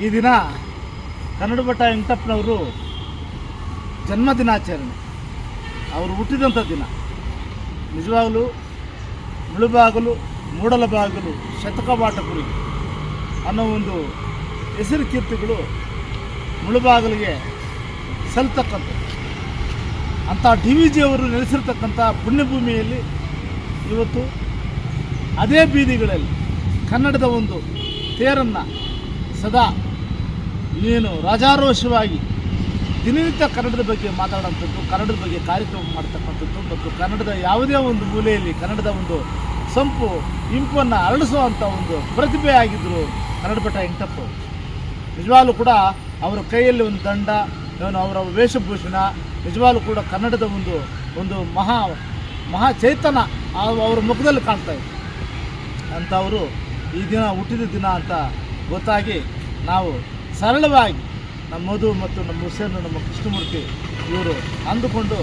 ಈ ದಿನ ಕನ್ನಡ ಭಟ್ಟ ವೆಂಕಟಪ್ಪನವರು ಜನ್ಮದಿನಾಚರಣೆ. ಅವರು ಹುಟ್ಟಿದಂಥ ದಿನ. ನಿಜವಾಗಲೂ, ಮುಳುಬಾಗಲು, ಮೂಡಲಬಾಗಲು ಶತಕವಾಟಪುರಿ ಅನ್ನೋ ಒಂದು ಹೆಸರು ಕೀರ್ತಿಗಳು ಮುಳುಬಾಗಲಿಗೆ ಸಲ್ತಕ್ಕಂಥದ್ದು. ಅಂಥ ಡಿ ವಿ ಜಿಯವರು ನೆಲೆಸಿರ್ತಕ್ಕಂಥ ಪುಣ್ಯಭೂಮಿಯಲ್ಲಿ ಇವತ್ತು ಅದೇ ಬೀದಿಗಳಲ್ಲಿ ಕನ್ನಡದ ಒಂದು ತೇರನ್ನು ಸದಾ ಏನು ರಾಜಾರೋಷವಾಗಿ ದಿನನಿತ್ಯ ಕನ್ನಡದ ಬಗ್ಗೆ ಮಾತಾಡುವಂಥದ್ದು, ಕನ್ನಡದ ಬಗ್ಗೆ ಕಾರ್ಯಕ್ರಮ ಮಾಡ್ತಕ್ಕಂಥದ್ದು ಮತ್ತು ಕನ್ನಡದ ಯಾವುದೇ ಒಂದು ಮೂಲೆಯಲ್ಲಿ ಕನ್ನಡದ ಒಂದು ಸಂಪು, ಇಂಪನ್ನು ಅರಳಿಸುವಂಥ ಒಂದು ಪ್ರತಿಭೆ ಆಗಿದ್ದರು ಕನ್ನಡ ಭಟ್ಟ ಅವರು. ನಿಜವಾಗ್ಲೂ ಕೂಡ ಅವರ ಕೈಯಲ್ಲಿ ಒಂದು ದಂಡ ಇವನು ಅವರ ವೇಷಭೂಷಣ, ನಿಜವಾಗ್ಲೂ ಕೂಡ ಕನ್ನಡದ ಒಂದು ಒಂದು ಮಹಾ ಮಹಾ ಚೈತನ್ಯ ಅವರ ಮುಖದಲ್ಲಿ ಕಾಣ್ತಾ ಇದೆ ಅಂಥವರು ಈ ದಿನ ಹುಟ್ಟಿದ ದಿನ ಅಂತ ಗೊತ್ತಾಗಿ ನಾವು ಸರಳವಾಗಿ ನಮ್ಮ ಮಧು ಮತ್ತು ನಮ್ಮ ಹುಸೇನು ನಮ್ಮ ಕೃಷ್ಣಮೂರ್ತಿ ಇವರು ಅಂದುಕೊಂಡು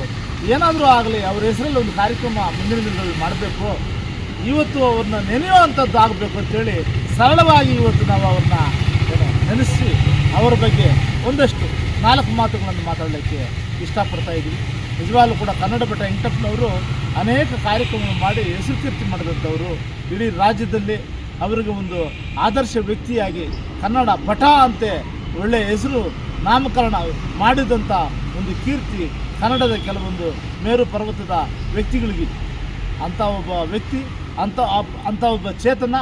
ಏನಾದರೂ ಆಗಲಿ ಅವ್ರ ಹೆಸರಲ್ಲಿ ಒಂದು ಕಾರ್ಯಕ್ರಮ ಮುಂದಿನ ದಿನಗಳಲ್ಲಿ ಮಾಡಬೇಕು, ಇವತ್ತು ಅವ್ರನ್ನ ನೆನೆಯುವಂಥದ್ದು ಆಗಬೇಕು ಅಂತೇಳಿ ಸರಳವಾಗಿ ಇವತ್ತು ನಾವು ಅವ್ರನ್ನ ನೆನೆಸಿ ಅವರ ಬಗ್ಗೆ ಒಂದಷ್ಟು ನಾಲ್ಕು ಮಾತುಗಳನ್ನು ಮಾತಾಡಲಿಕ್ಕೆ ಇಷ್ಟಪಡ್ತಾ ಇದ್ದೀವಿ. ನಿಜವಾಗ್ಲೂ ಕೂಡ ಕನ್ನಡ ಬೆಟ್ಟ ವೆಂಕಟಪ್ಪನವರು ಅನೇಕ ಕಾರ್ಯಕ್ರಮ ಮಾಡಿ ಹೆಸರು ಕೀರ್ತಿ ಮಾಡಿದಂಥವರು ಇಡೀ ರಾಜ್ಯದಲ್ಲಿ ಅವರಿಗೆ ಒಂದು ಆದರ್ಶ ವ್ಯಕ್ತಿಯಾಗಿ ಕನ್ನಡ ಪಟ ಅಂತೆ ಒಳ್ಳೆಯ ಹೆಸರು ನಾಮಕರಣ ಮಾಡಿದಂಥ ಒಂದು ಕೀರ್ತಿ ಕನ್ನಡದ ಕೆಲವೊಂದು ಮೇರು ಪರ್ವತದ ವ್ಯಕ್ತಿಗಳಿಗಿತ್ತು ಅಂಥ ಒಬ್ಬ ವ್ಯಕ್ತಿ, ಅಂಥ ಅಂಥ ಒಬ್ಬ ಚೇತನ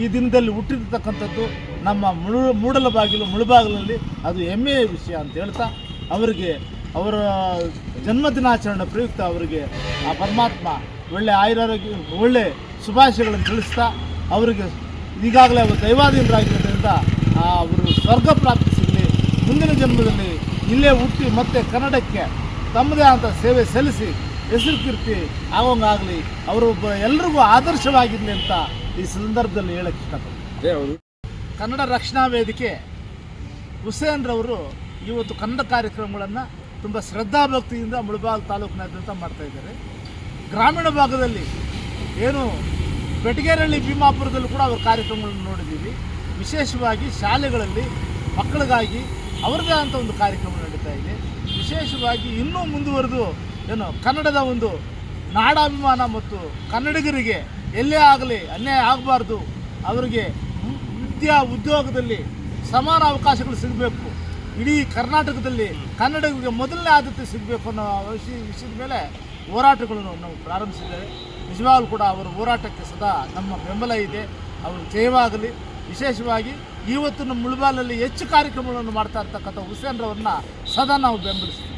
ಈ ದಿನದಲ್ಲಿ ಹುಟ್ಟಿರ್ತಕ್ಕಂಥದ್ದು ನಮ್ಮ ಮುಳು, ಮೂಡಲ ಬಾಗಿಲು, ಮುಳುಬಾಗಿಲಲ್ಲಿ ಅದು ಹೆಮ್ಮೆಯ ವಿಷಯ ಅಂತ ಹೇಳ್ತಾ ಅವರಿಗೆ ಅವರ ಜನ್ಮದಿನಾಚರಣೆ ಪ್ರಯುಕ್ತ ಅವರಿಗೆ ಆ ಪರಮಾತ್ಮ ಒಳ್ಳೆ ಆಯುರಾರೋಗ್ಯ, ಒಳ್ಳೆ ಶುಭಾಶಯಗಳನ್ನು ತಿಳಿಸ್ತಾ ಅವರಿಗೆ ಈಗಾಗಲೇ ಅವರು ದೈವಾಧೀನರಾಗಿರೋದ್ರಿಂದ ಆ ಅವರು ಸ್ವರ್ಗ ಪ್ರಾಪ್ತಿ ಸಿಗಲಿ ಮುಂದಿನ ಜನ್ಮದಲ್ಲಿ ಇಲ್ಲೇ ಹುಟ್ಟಿ ಮತ್ತೆ ಕನ್ನಡಕ್ಕೆ ತಮ್ಮದೇ ಆದ ಸೇವೆ ಸಲ್ಲಿಸಿ ಹೆಸರು ಕೀರ್ತಿ ಆಗೋಂಗಾಗಲಿ ಅವರು ಎಲ್ರಿಗೂ ಆದರ್ಶವಾಗಿರಲಿ ಅಂತ ಈ ಸಂದರ್ಭದಲ್ಲಿ ಹೇಳಕ್ಕೆ ಇಷ್ಟಪಡ್ತೀನಿ. ಕನ್ನಡ ರಕ್ಷಣಾ ವೇದಿಕೆ ಹುಸೇನ್ ರವರು ಇವತ್ತು ಕನ್ನಡ ಕಾರ್ಯಕ್ರಮಗಳನ್ನು ತುಂಬ ಶ್ರದ್ಧಾಭಕ್ತಿಯಿಂದ ಮುಳಬಾಗ್ ತಾಲೂಕಿನಾದ್ಯಂತ ಮಾಡ್ತಾ ಇದ್ದಾರೆ. ಗ್ರಾಮೀಣ ಭಾಗದಲ್ಲಿ ಏನು ಬೆಟಗೇರಹಳ್ಳಿ ಭೀಮಾಪುರದಲ್ಲೂ ಕೂಡ ಅವರು ಕಾರ್ಯಕ್ರಮಗಳನ್ನು ನೋಡಿದ್ದೀವಿ. ವಿಶೇಷವಾಗಿ ಶಾಲೆಗಳಲ್ಲಿ ಮಕ್ಕಳಿಗಾಗಿ ಅವರದೇ ಆದಂಥ ಒಂದು ಕಾರ್ಯಕ್ರಮ ನಡೀತಾ ಇದೆ. ವಿಶೇಷವಾಗಿ ಇನ್ನೂ ಮುಂದುವರೆದು ಏನು ಕನ್ನಡದ ಒಂದು ನಾಡಾಭಿಮಾನ ಮತ್ತು ಕನ್ನಡಿಗರಿಗೆ ಎಲ್ಲೇ ಆಗಲಿ ಅನ್ಯಾಯ ಆಗಬಾರ್ದು, ಅವರಿಗೆ ವಿದ್ಯಾ ಉದ್ಯೋಗದಲ್ಲಿ ಸಮಾನ ಅವಕಾಶಗಳು ಸಿಗಬೇಕು, ಇಡೀ ಕರ್ನಾಟಕದಲ್ಲಿ ಕನ್ನಡಿಗರಿಗೆ ಮೊದಲನೇ ಆದ್ಯತೆ ಸಿಗಬೇಕು ಅನ್ನೋ ವಿಷಯ ವಿಷಯದ ಮೇಲೆ ಹೋರಾಟಗಳನ್ನು ನಾವು ಪ್ರಾರಂಭಿಸಿದ್ದೇವೆ. ನಿಜವಾಗ್ಲೂ ಕೂಡ ಅವರ ಹೋರಾಟಕ್ಕೆ ಸದಾ ನಮ್ಮ ಬೆಂಬಲ ಇದೆ. ಅವರು ಜಯವಾಗಲಿ. ವಿಶೇಷವಾಗಿ ಇವತ್ತು ನಮ್ಮ ಮುಳುಬಾಲಲ್ಲಿ ಹೆಚ್ಚು ಕಾರ್ಯಕ್ರಮಗಳನ್ನು ಮಾಡ್ತಾ ಇರ್ತಕ್ಕಂಥ ಹುಸೇನ್ರವ್ರನ್ನ ಸದಾ ನಾವು ಬೆಂಬಲಿಸ್ತೀವಿ.